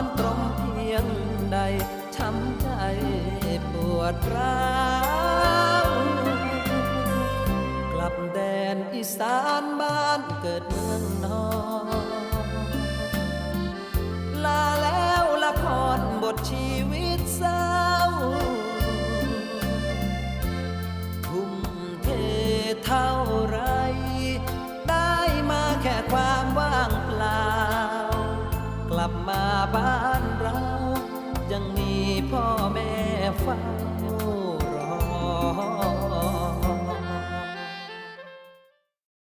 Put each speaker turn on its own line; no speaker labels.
ันตรงเพียงใด ช้ำใจปวดร้าวกลับแดนอีสานบ้านเกิดเมืองนอนลาแล้วละครบทชีวิตเศร้าทุ่มเทเท่าไร ได้มาแค่ความว่า ลับมาบ้านเรายังมีพ่อแม่เฝ้า